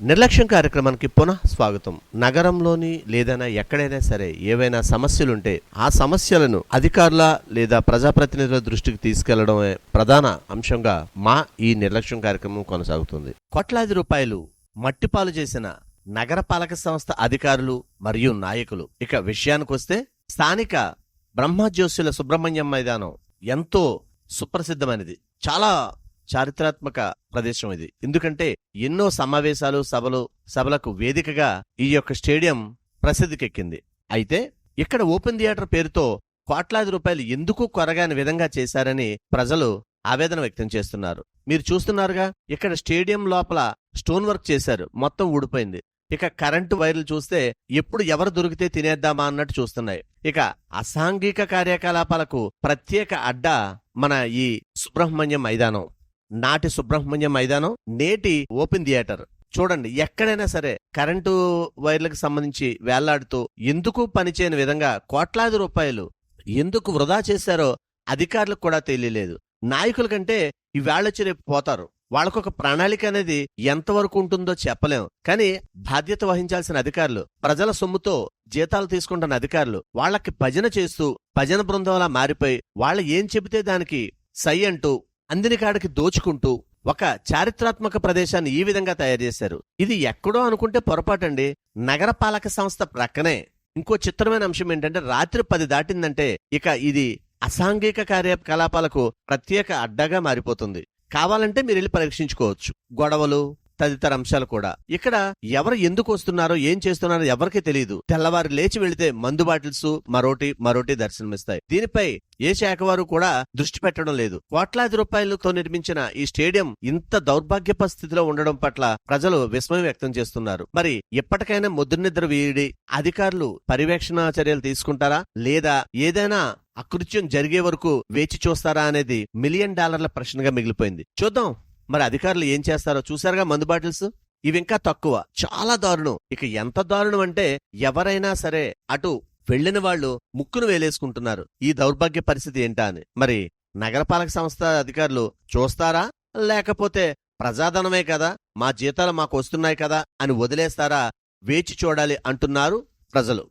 నిర్లక్ష్యం కార్యక్రమానికి పునః స్వాగతం. నగరంలోని లేదైనా ఎక్కడైనా సరే ఏవైనా సమస్యలుంటే ఆ సమస్యలను అధికారుల లేదా ప్రజాప్రతినిధుల దృష్టికి తీసుకెళ్ళడమే ప్రధాన అంశంగా మా ఈ నిర్లక్ష్యం కార్యక్రమం కొనసాగుతుంది. కోట్లాది రూపాయలు మట్టిపాలు చేసిన నగరపాలక సంస్థ అధికారులు మరియు నాయకులు. ఇక విషయానికొస్తే స్థానిక బ్రహ్మజ్యోతుల సుబ్రహ్మణ్యం మైదానం ఎంతో సుప్రసిద్ధమైనది. చాలా చారిత్రాత్మక ప్రదేశం ఇది. ఎందుకంటే ఎన్నో సమావేశాలు సభలు సభలకు వేదికగా ఈ యొక్క స్టేడియం ప్రసిద్ధికెక్కింది. అయితే ఇక్కడ ఓపెన్ థియేటర్ పేరుతో కోట్లాది రూపాయలు ఎందుకు కొరగాని విధంగా చేశారని ప్రజలు ఆవేదన వ్యక్తం చేస్తున్నారు. మీరు చూస్తున్నారుగా ఇక్కడ స్టేడియం లోపల స్టోన్ వర్క్ చేశారు. మొత్తం ఊడిపోయింది. ఇక కరెంటు వైర్లు చూస్తే ఎప్పుడు ఎవరు దొరికితే తినేద్దామా అన్నట్టు చూస్తున్నాయి. ఇక అసాంఘిక కార్యకలాపాలకు ప్రత్యేక అడ్డా మన ఈ సుబ్రహ్మణ్యం మైదానం. నాటి సుబ్రహ్మణ్యం మైదానం నేటి ఓపెన్ థియేటర్. చూడండి ఎక్కడైనా సరే కరెంటు వైర్లకు సంబంధించి వేలాడుతూ ఎందుకు పనిచేయని విధంగా కోట్లాది రూపాయలు ఎందుకు వృధా చేశారో అధికారులకు కూడా తెలియలేదు. నాయకుల కంటే ఇవాళొచ్చి రేపు పోతారు. వాళ్ళకొక ప్రణాళిక అనేది ఎంతవరకు ఉంటుందో చెప్పలేం. కానీ బాధ్యత వహించాల్సిన అధికారులు ప్రజల సొమ్ముతో జీతాలు తీసుకుంటున్న అధికారులు వాళ్ళకి భజన చేస్తూ భజన బృందంలా మారిపోయి వాళ్ళు ఏం చెబితే దానికి సై అంటూ అందిని కాడికి దోచుకుంటూ ఒక చారిత్రాత్మక ప్రదేశాన్ని ఈ విధంగా తయారు చేశారు. ఇది ఎక్కడో అనుకుంటే పొరపాటండి. నగరపాలక సంస్థ ప్రక్కనే. ఇంకో చిత్రమైన అంశం ఏంటంటే రాత్రి పది దాటిందంటే ఇక ఇది అసాంఘిక కార్యకలాపాలకు ప్రత్యేక అడ్డగా మారిపోతుంది. కావాలంటే మీరు వెళ్ళి పరీక్షించుకోవచ్చు. గొడవలు తదితర అంశాలు కూడా. ఇక్కడ ఎవరు ఎందుకు వస్తున్నారో ఏం చేస్తున్నారో ఎవరికీ తెలియదు తెల్లవారు లేచి వెళితే మందు బాటిల్స్ మరోటి మరోటి దర్శనమిస్తాయి. దీనిపై ఏ శాఖ వారు కూడా దృష్టి పెట్టడం లేదు. కోట్లాది రూపాయలతో నిర్మించిన ఈ స్టేడియం ఇంత దౌర్భాగ్య పరిస్థితిలో ఉండడం పట్ల ప్రజలు విస్మయం వ్యక్తం చేస్తున్నారు. మరి ఇప్పటికైనా ముద్రనిద్ర వీడి అధికారులు పర్యవేక్షణ చర్యలు తీసుకుంటారా? లేదా ఏదైనా అకృత్యం జరిగే వరకు వేచి చూస్తారా అనేది మిలియన్ డాలర్ల ప్రశ్నగా మిగిలిపోయింది. చూద్దాం. మరి అధికారులు ఏం చేస్తారో చూసారుగా మందు బాటిల్స్? ఇవింకా తక్కువ. చాలా దారుణం. ఇక ఎంత దారుణం అంటే ఎవరైనా సరే అటు వెళ్ళిన వాళ్ళు ముక్కును వేలేసుకుంటున్నారు. ఈ దౌర్భాగ్య పరిస్థితి ఏంటా అని. మరి నగరపాలక సంస్థ అధికారులు చూస్తారా? లేకపోతే ప్రజాధనమే కదా? మా జీతాలు మాకు వస్తున్నాయి కదా అని వదిలేస్తారా? వేచి చూడాలి అంటున్నారు ప్రజలు.